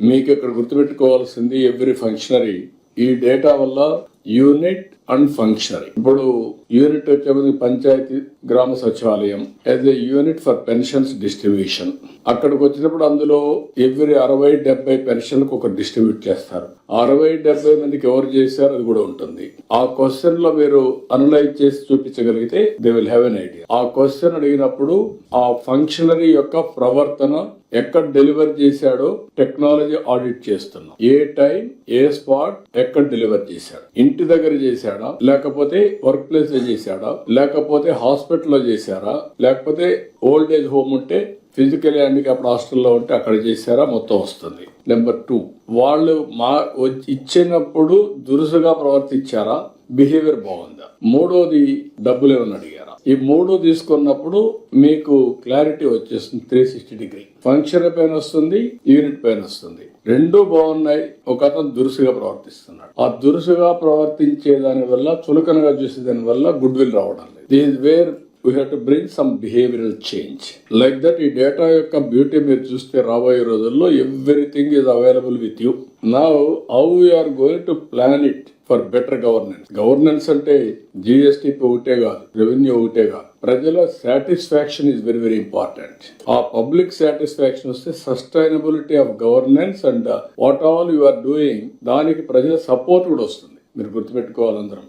మీకు ఇక్కడ గుర్తుపెట్టుకోవాల్సింది ఎవ్రీ ఫంక్షనరీ ఈ డేటా వల్ల యూనిట్ అండ్ ఫంక్షనరీ ఇప్పుడు యూనిట్ వచ్చేది పంచాయతీ గ్రామ సచివాలయం as a unit for pensions distribution అక్కడికి వచ్చినప్పుడు అందులో ఎవ్రీ అరవై డెబ్బై పెన్షన్లకు ఒక డిస్ట్రిబ్యూట్ చేస్తారు. ఆ అరవై డెబ్బై మందికి ఎవరు చేశారు అది కూడా ఉంటుంది. ఆ క్వశ్చన్లో మీరు అనలైజ్ చేసి చూపించగలిగితే they will have an idea ఆ క్వశ్చన్ అడిగినప్పుడు ఆ ఫంక్షనరీ యొక్క ప్రవర్తన ఎక్కడ డెలివర్ చేశాడో టెక్నాలజీ ఆడిట్ చేస్తున్నాం. ఏ టైం ఏ స్పాట్ ఎక్కడ డెలివర్ చేశాడు. ఇంటి దగ్గర చేశాడు. లేకపోతే వర్క్ ప్లేస్లో చేశాడా? లేకపోతే హాస్పిటల్లో చేశారా? లేకపోతే ఓల్డ్ ఏజ్ హోమ్ ఉంటే ఫిజికల్ హ్యాండిక్యాప్డ్ హాస్టల్లో ఉంటే అక్కడ చేశారా? మొత్తం వస్తుంది. నెంబర్ టూ వాళ్ళు మా వచ్చి- ఇచ్చినప్పుడు దురుసుగా ప్రవర్తించారా? బిహేవియర్ బాగుందా? మూడోది డబ్బులు ఏమైనా అడిగారా? ఈ మూడు తీసుకున్నప్పుడు మీకు క్లారిటీ వచ్చేస్తుంది త్రీ సిక్స్టీ డిగ్రీ ఫంక్షన్ పైన వస్తుంది యూనిట్ పైన వస్తుంది. రెండు బాగున్నాయి. ఒక అతను దురుసుగా ప్రవర్తిస్తున్నాడు. ఆ దురుసుగా ప్రవర్తించే దాని వల్ల చులకనగా చూసే దాని వల్ల గుడ్ విల్ రావడం లేదు. These were we have to bring some behavioural change like that ఈ డేటా యొక్క బ్యూటీ మీరు చూస్తే రాబోయే రోజుల్లో everything is available with you నా how are going to plan it for better governance governance అంటే జిఎస్టీ ఒకటే కాదు రెవెన్యూ ఒకటే కాదు. ప్రజల satisfaction is very very important ఆ పబ్లిక్ సాటిస్ఫాక్షన్ వస్తే sustainability of governance and what all you are doing దానికి ప్రజల సపోర్ట్ కూడా వస్తుంది. మీరు గుర్తుపెట్టుకోవాలి అందరం.